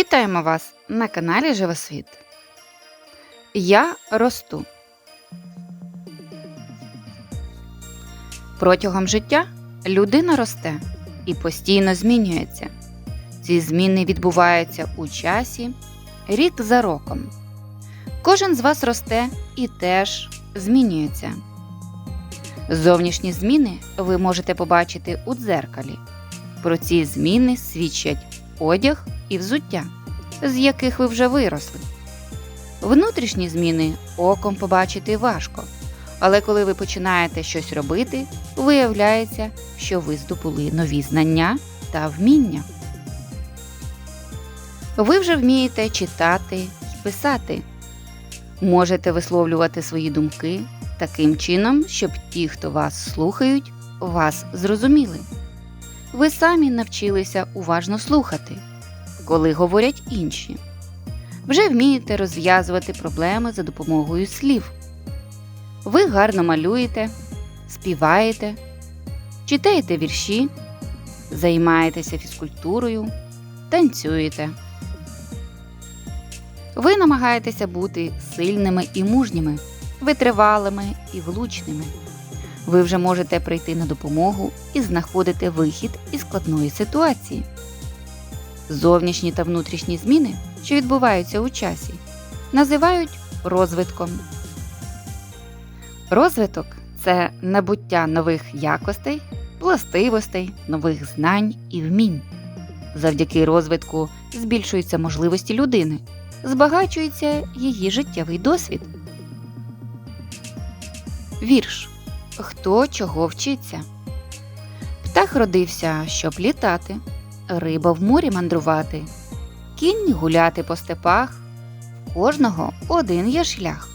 Вітаємо вас на каналі Живосвіт. Я росту. Протягом життя людина росте і постійно змінюється. Ці зміни відбуваються у часі рік за роком. Кожен з вас росте і теж змінюється. Зовнішні зміни ви можете побачити у дзеркалі. Про ці зміни свідчать одяг і взуття, з яких ви вже виросли. Внутрішні зміни оком побачити важко, але коли ви починаєте щось робити, виявляється, що ви здобули нові знання та вміння. Ви вже вмієте читати і писати. Можете висловлювати свої думки таким чином, щоб ті, хто вас слухають, вас зрозуміли. Ви самі навчилися уважно слухати, коли говорять інші. Вже вмієте розв'язувати проблеми за допомогою слів. Ви гарно малюєте, співаєте, читаєте вірші, займаєтеся фізкультурою, танцюєте. Ви намагаєтеся бути сильними і мужніми, витривалими і влучними. Ви вже можете прийти на допомогу і знаходити вихід із складної ситуації. Зовнішні та внутрішні зміни, що відбуваються у часі, називають розвитком. Розвиток це набуття нових якостей, властивостей, нових знань і вмінь. Завдяки розвитку збільшуються можливості людини, збагачується її життєвий досвід. Вірш Хто чого вчиться. Птах родився, щоб літати, риба в морі мандрувати, кінь гуляти по степах. Кожного один є шлях.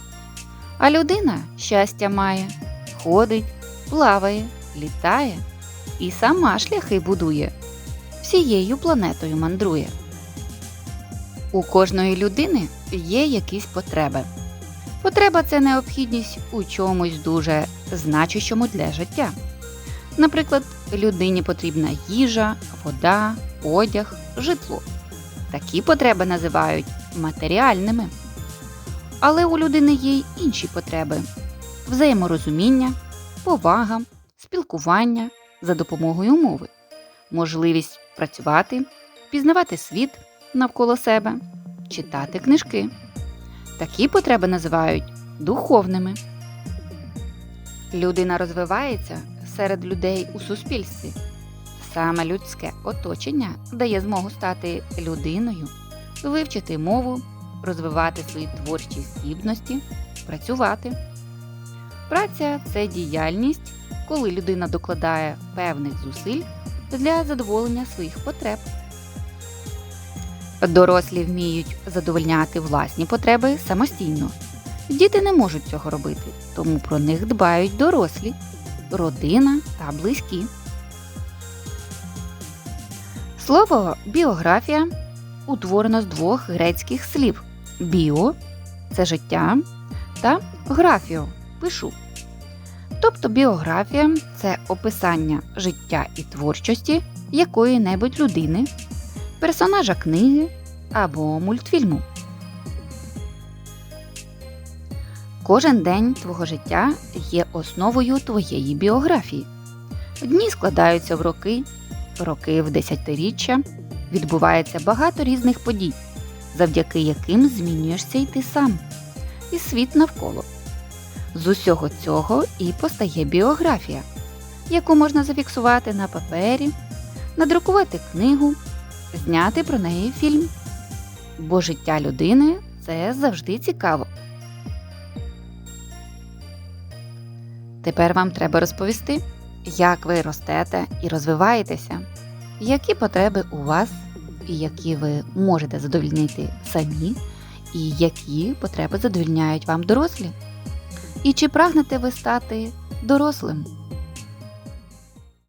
А людина щастя має, ходить, плаває, літає і сама шляхи будує, всією планетою мандрує. У кожної людини є якісь потреби. Потреба це необхідність у чомусь дуже значущому для життя. Наприклад, людині потрібна їжа, вода, одяг, житло. Такі потреби називають матеріальними. Але у людини є й інші потреби взаєморозуміння, повага, спілкування за допомогою мови, можливість працювати, пізнавати світ навколо себе, читати книжки. Такі потреби називають духовними. Людина розвивається серед людей у суспільстві. Саме людське оточення дає змогу стати людиною, вивчити мову, розвивати свої творчі здібності, працювати. Праця це діяльність, коли людина докладає певних зусиль для задоволення своїх потреб. Дорослі вміють задовольняти власні потреби самостійно. Діти не можуть цього робити, тому про них дбають дорослі, родина та близькі. Слово біографія утворено з двох грецьких слів біо це життя та графіо пишу. Тобто біографія це описання життя і творчості якої-небудь людини, персонажа книги або мультфільму. Кожен день твого життя є основою твоєї біографії. Дні складаються в роки, роки в десятиріччя. Відбувається багато різних подій, завдяки яким змінюєшся й ти сам, і світ навколо. З усього цього і постає біографія, яку можна зафіксувати на папері, надрукувати книгу, зняти про неї фільм. Бо життя людини це завжди цікаво. Тепер вам треба розповісти, як ви ростете і розвиваєтеся, які потреби у вас, і які ви можете задовільнити самі, і які потреби задовільняють вам дорослі. І чи прагнете ви стати дорослим?